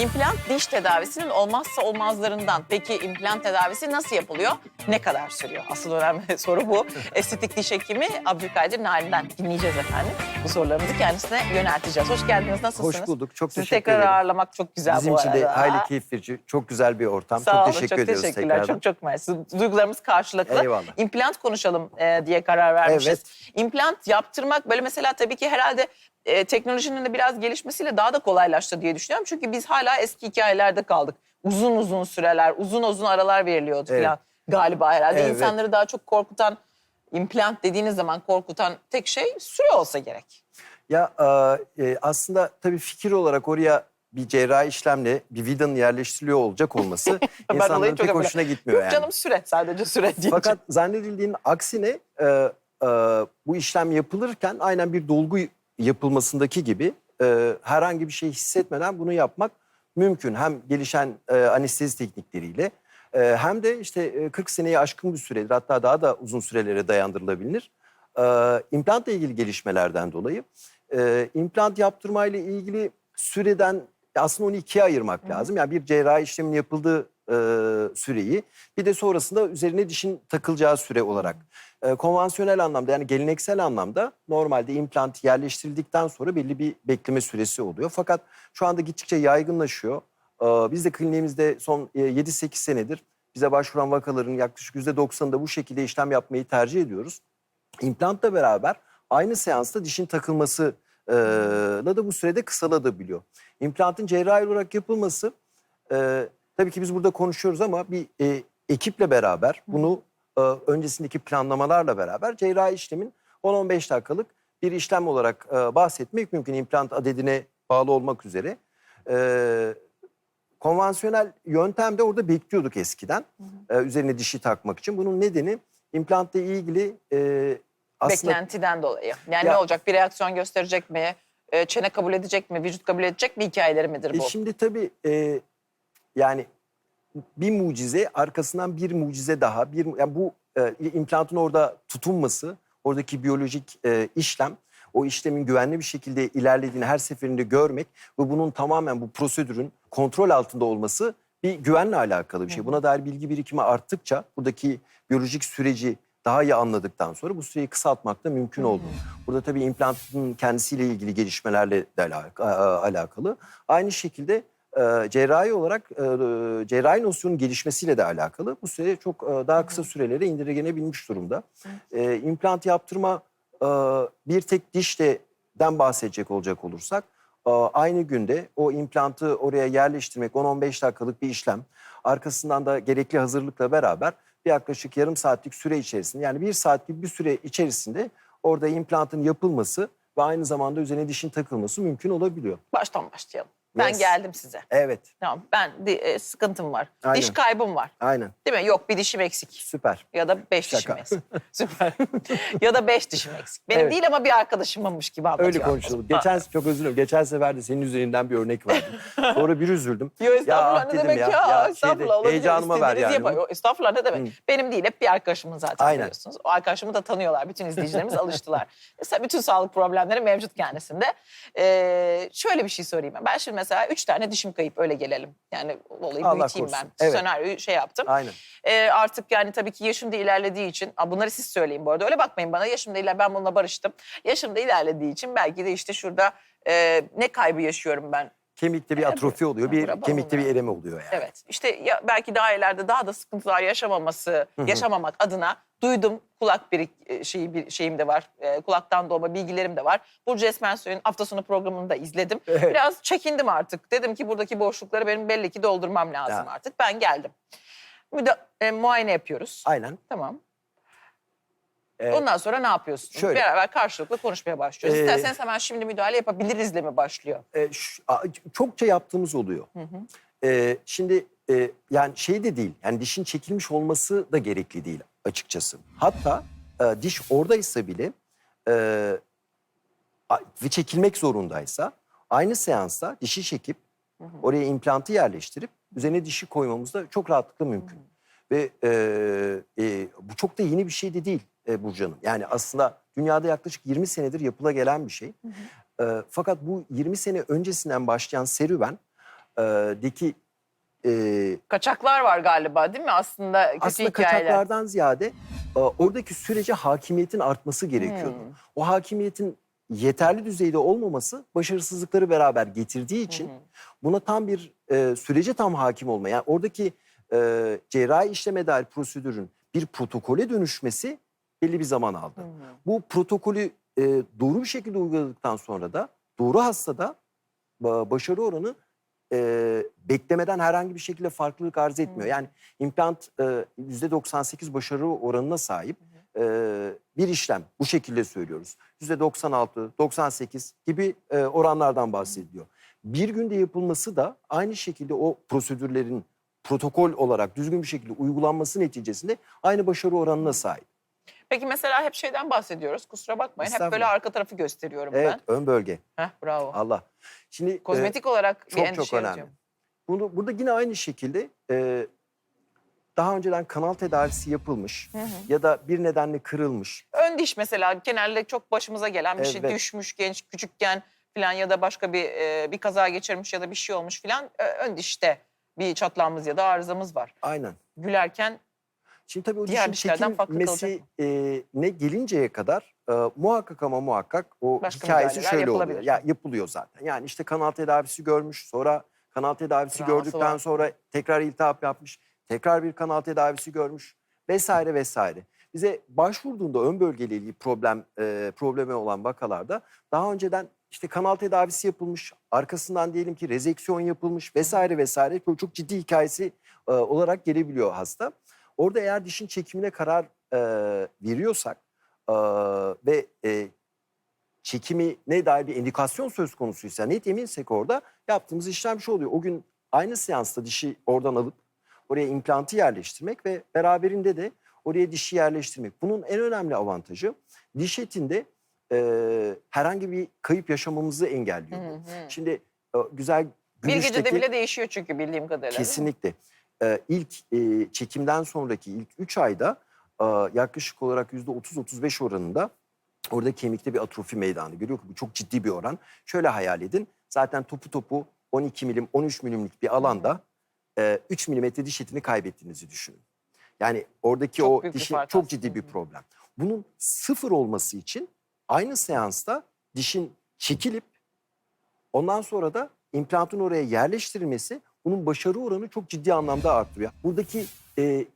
İmplant diş tedavisinin olmazsa olmazlarından. Peki implant tedavisi nasıl yapılıyor? Ne kadar sürüyor? Asıl önemli soru bu. Estetik diş hekimi Abdülkadir Nail'den dinleyeceğiz efendim. Bu sorularımızı kendisine yönelteceğiz. Hoş geldiniz. Nasılsınız? Hoş bulduk. Çok Sizi teşekkür tekrar ederim. ağırlamak çok güzel Bizim bu için arada. de hayli keyif verici. Çok güzel bir ortam. Sağ çok olun, teşekkür çok ediyoruz teşekkürler. tekrardan. Çok çok mersi. Duygularımız karşılıklı. Eyvallah. İmplant konuşalım e, diye karar vermişiz. Evet. İmplant yaptırmak böyle mesela tabii ki herhalde e, teknolojinin de biraz gelişmesiyle daha da kolaylaştı diye düşünüyorum. Çünkü biz hala eski hikayelerde kaldık. Uzun uzun süreler, uzun uzun aralar veriliyordu Evet. falan galiba herhalde. Evet. İnsanları daha çok korkutan, implant dediğiniz zaman korkutan tek şey süre olsa gerek. Ya e, e, aslında tabii fikir olarak oraya bir cerrahi işlemle bir vidanın yerleştiriliyor olacak olması insanların pek hoşuna gitmiyor Yok yani. canım süre, sadece süre diye. Fakat zannedildiğinin aksine e, e, bu işlem yapılırken aynen bir dolgu yapılmasındaki gibi e, herhangi bir şey hissetmeden bunu yapmak mümkün. Hem gelişen e, anestezi teknikleriyle e, hem de işte e, 40 seneyi aşkın bir süredir hatta daha da uzun sürelere dayandırılabilir. E, implantla ilgili gelişmelerden dolayı e, implant yaptırmayla ilgili süreden aslında onu ikiye ayırmak lazım. Yani bir cerrahi işlemin yapıldığı e, süreyi bir de sonrasında üzerine dişin takılacağı süre olarak. E, konvansiyonel anlamda yani geleneksel anlamda normalde implant yerleştirildikten sonra belli bir bekleme süresi oluyor. Fakat şu anda gittikçe yaygınlaşıyor. E, biz de kliniğimizde son e, 7-8 senedir bize başvuran vakaların yaklaşık %90'ında bu şekilde işlem yapmayı tercih ediyoruz. İmplantla beraber aynı seansta dişin takılması e, da bu sürede kısalabiliyor. İmplantın cerrahi olarak yapılması e, tabii ki biz burada konuşuyoruz ama bir e, ekiple beraber bunu e, öncesindeki planlamalarla beraber cerrahi işlemin 10-15 dakikalık bir işlem olarak e, bahsetmek mümkün. İmplant adedine bağlı olmak üzere. E, konvansiyonel yöntemde orada bekliyorduk eskiden e, üzerine dişi takmak için. Bunun nedeni implantla ilgili e, aslında Beklentiden dolayı. Yani Ya- ne olacak? Bir reaksiyon gösterecek mi? E, Çene kabul edecek mi? Vücut kabul edecek mi? Hikayeleri midir E bu? şimdi tabii e, yani bir mucize arkasından bir mucize daha. Bir yani bu e, implantın orada tutunması, oradaki biyolojik e, işlem, o işlemin güvenli bir şekilde ilerlediğini her seferinde görmek ve bunun tamamen bu prosedürün kontrol altında olması bir güvenle alakalı bir şey. Buna dair bilgi birikimi arttıkça buradaki biyolojik süreci daha iyi anladıktan sonra bu süreyi kısaltmak da mümkün oldu. Burada tabii implantın kendisiyle ilgili gelişmelerle de alakalı. Aynı şekilde e, cerrahi olarak e, cerrahi nosyonun gelişmesiyle de alakalı. Bu süre çok e, daha kısa sürelere indirgenebilmiş durumda. E, implant yaptırma e, bir tek dişten bahsedecek olacak olursak e, aynı günde o implantı oraya yerleştirmek 10-15 dakikalık bir işlem. Arkasından da gerekli hazırlıkla beraber bir yaklaşık yarım saatlik süre içerisinde yani bir saat gibi bir süre içerisinde orada implantın yapılması ve aynı zamanda üzerine dişin takılması mümkün olabiliyor. Baştan başlayalım. Ben Yes. geldim size. Evet, Tamam ben di- e, sıkıntım var. Aynen. Diş kaybım var. aynen. Değil mi? Yok bir dişim eksik. Süper. Ya da beş dişim Şaka. eksik. Süper. ya da beş dişim eksik. Benim Evet. değil ama bir arkadaşımınmış gibi anlatıyor. Öyle konuşalım. Geçen çok özür dilerim. Geçen sefer de senin üzerinden bir örnek verdim. Sonra bir üzüldüm. Yo estağfurullah ah ne dedim demek ya? ya, şeyde, estağfurullah olabilir. heyecanıma ver İstediğinizi yani. Yo, Estağfurullah ne demek? Benim değil hep bir arkadaşımın zaten Aynen. biliyorsunuz. O arkadaşımı da tanıyorlar. Bütün izleyicilerimiz alıştılar. Mesela bütün sağlık problemleri mevcut kendisinde. Ee, şöyle bir şey sorayım. Ben şimdi mesela üç tane dişim kayıp öyle gelelim. Yani olayı Allah büyüteyim ben. korusun. Evet. Senaryoyu şey yaptım. Aynen. Ee, artık yani tabii ki yaşım da ilerlediği için Aa, bunları siz söyleyin bu arada öyle bakmayın bana yaşım da iler ben bununla barıştım. Yaşım da ilerlediği için belki de işte şurada e, ne kaybı yaşıyorum ben. Kemikte bir atrofi oluyor. Bir Bravo, kemikte bir erime oluyor yani. Evet işte ya, belki daha ileride daha da sıkıntılar yaşamaması, yaşamamak adına duydum kulak bir e, şeyi bir şeyim de var. e, kulaktan doğma bilgilerim de var. Burcu Esmensoy'un hafta sonu programını da izledim. Evet. Biraz çekindim artık. Dedim ki buradaki boşlukları benim belli ki doldurmam lazım Ya. artık. Ben geldim. Müda- e, muayene yapıyoruz. Aynen. Tamam. Ee, Ondan sonra ne yapıyorsun? şöyle. Beraber karşılıklı konuşmaya başlıyoruz. Ee, İsterseniz hemen şimdi müdahale yapabilirizle mi başlıyor? e, şu- a- çokça yaptığımız oluyor. Ee, şimdi e, yani şey de değil. Yani dişin çekilmiş olması da gerekli değil açıkçası. Hatta e, diş oradaysa bile e, ve çekilmek zorundaysa aynı seansta dişi çekip oraya implantı yerleştirip üzerine dişi koymamız da çok rahatlıkla mümkün. Ve e, e, bu çok da yeni bir şey de değil e, Burcu Hanım. Yani aslında dünyada yaklaşık 20 senedir yapıla gelen bir şey. E, fakat bu 20 sene öncesinden başlayan serüven e, deki e, Kaçaklar var galiba değil mi? Aslında kötü aslında hikayeler. kaçaklardan ziyade e, oradaki sürece hakimiyetin artması gerekiyordu. Hmm. O hakimiyetin yeterli düzeyde olmaması başarısızlıkları beraber getirdiği için Hı hı. buna tam bir e, sürece tam hakim olma. Yani oradaki e, cerrahi işleme dair prosedürün bir protokole dönüşmesi belli bir zaman aldı. Hı hı. Bu protokolü e, doğru bir şekilde uyguladıktan sonra da doğru hastada ba- başarı oranı e, beklemeden herhangi bir şekilde farklılık arz etmiyor. Hı. Yani implant e, %98 başarı oranına sahip e, bir işlem. Bu şekilde söylüyoruz. %96, 98 gibi e, oranlardan bahsediliyor. Bir günde yapılması da aynı şekilde o prosedürlerin protokol olarak düzgün bir şekilde uygulanması neticesinde aynı başarı oranına sahip. Peki mesela hep şeyden bahsediyoruz. Kusura bakmayın. Hep böyle Estağfurullah. arka tarafı gösteriyorum Evet, ön bölge. ben. Heh, bravo. Allah. Şimdi e, Kozmetik olarak bir çok endişe çok önemli. Bunu burada yine aynı şekilde e, daha önceden kanal tedavisi yapılmış Hı hı. ya da bir nedenle kırılmış. Ön diş mesela genelde çok başımıza gelen bir şey Evet. düşmüş genç küçükken falan ya da başka bir e, bir kaza geçirmiş ya da bir şey olmuş falan e, ön dişte bir çatlağımız ya da arızamız var. Aynen. Gülerken Şimdi tabii o Diğer dişin dişlerden farklı çekilmesi e, ne gelinceye kadar e, muhakkak ama muhakkak o Başka hikayesi müdahaleler şöyle oluyor. yapılabilir. Ya yapılıyor zaten. Yani işte kanal tedavisi görmüş, sonra kanal tedavisi Travması gördükten var. sonra tekrar iltihap yapmış, tekrar bir kanal tedavisi görmüş vesaire vesaire. Bize başvurduğunda ön bölgeyle ilgili problem e, problemi olan vakalarda daha önceden işte kanal tedavisi yapılmış, arkasından diyelim ki rezeksiyon yapılmış vesaire vesaire böyle çok ciddi hikayesi e, olarak gelebiliyor hasta. Orada eğer dişin çekimine karar e, veriyorsak e, ve e, çekimine dair bir indikasyon söz konusuysa net eminsek orada yaptığımız işlem şu oluyor. O gün aynı seansta dişi oradan alıp oraya implantı yerleştirmek ve beraberinde de oraya dişi yerleştirmek. Bunun en önemli avantajı diş etinde e, herhangi bir kayıp yaşamamızı engelliyor. Hı hı. Şimdi e, güzel bir gecede bile değişiyor çünkü bildiğim kadarıyla. Kesinlikle. Ee, ilk e, çekimden sonraki ilk 3 ayda e, yaklaşık olarak %30-35 oranında orada kemikte bir atrofi meydana geliyor. Bu çok ciddi bir oran. Şöyle hayal edin. Zaten topu topu 12 milim, 13 milimlik bir alanda e, 3 milimetre diş etini kaybettiğinizi düşünün. Yani oradaki Çok o dişin çok ciddi bir problem. Bunun sıfır olması için aynı seansta dişin çekilip Ondan sonra da implantın oraya yerleştirilmesi bunun başarı oranı çok ciddi anlamda arttırıyor. Buradaki e,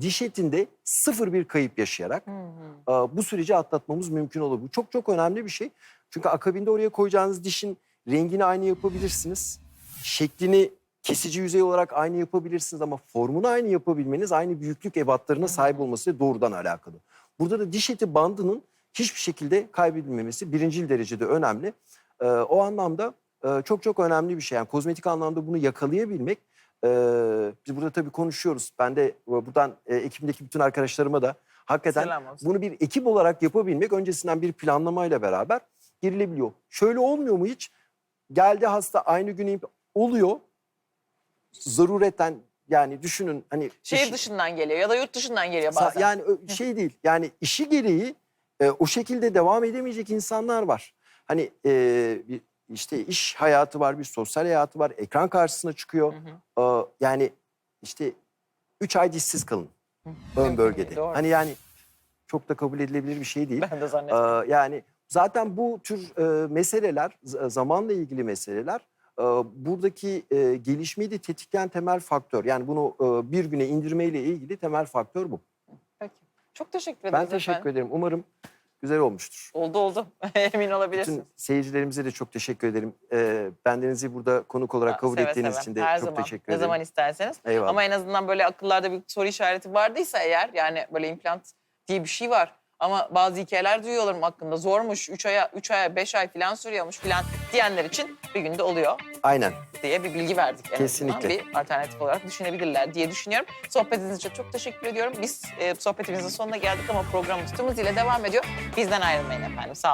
diş etinde sıfır bir kayıp yaşayarak Hı hı. e, bu süreci atlatmamız mümkün olur. Bu çok çok önemli bir şey. Çünkü akabinde oraya koyacağınız dişin rengini aynı yapabilirsiniz. Şeklini kesici yüzey olarak aynı yapabilirsiniz ama formunu aynı yapabilmeniz aynı büyüklük ebatlarına sahip olmasıyla doğrudan alakalı. Burada da diş eti bandının hiçbir şekilde kaybedilmemesi birincil derecede önemli. Ee, o anlamda e, çok çok önemli bir şey. Yani kozmetik anlamda bunu yakalayabilmek. e, biz burada tabii konuşuyoruz. Ben de buradan e, ekibimdeki bütün arkadaşlarıma da hakikaten bunu bir ekip olarak yapabilmek öncesinden bir planlamayla beraber girilebiliyor. Şöyle olmuyor mu hiç? Geldi hasta aynı gün oluyor. Zarureten yani düşünün hani Şehir işi- dışından geliyor ya da yurt dışından geliyor bazen. Yani şey değil. Yani işi gereği e, o şekilde devam edemeyecek insanlar var. Hani e, bir işte iş hayatı var, bir sosyal hayatı var. Ekran karşısına çıkıyor. Hı hı. E, yani işte üç ay dişsiz kalın Hı. ön Mümkün bölgede. doğru. Hani yani çok da kabul edilebilir bir şey değil. Ben de E, zannetmiyorum. yani zaten bu tür e, meseleler, z- zamanla ilgili meseleler e, buradaki e, gelişmeyi de tetikleyen temel faktör. Yani bunu e, bir güne indirmeyle ilgili temel faktör bu. Peki. Çok teşekkür ederiz Ben teşekkür efendim. ederim. Umarım güzel olmuştur. Oldu oldu. Emin olabilirsiniz. Bütün seyircilerimize de çok teşekkür ederim. Ee, bendenizi burada konuk olarak kabul Seve ettiğiniz seve. için de Her çok zaman, teşekkür Ne ederim. zaman isterseniz. Eyvallah. Ama en azından böyle akıllarda bir soru işareti vardıysa eğer yani böyle implant diye bir şey var. Ama bazı hikayeler duyuyorlarım hakkında. Zormuş, 3 aya, 3 aya, 5 ay falan sürüyormuş falan diyenler için bir günde oluyor Aynen. diye bir bilgi verdik. En Kesinlikle. Bir alternatif olarak düşünebilirler diye düşünüyorum. Sohbetiniz için çok teşekkür ediyorum. Biz e, sohbetimizin sonuna geldik ama programımız tüm hızıyla devam ediyor. Bizden ayrılmayın efendim. Sağ.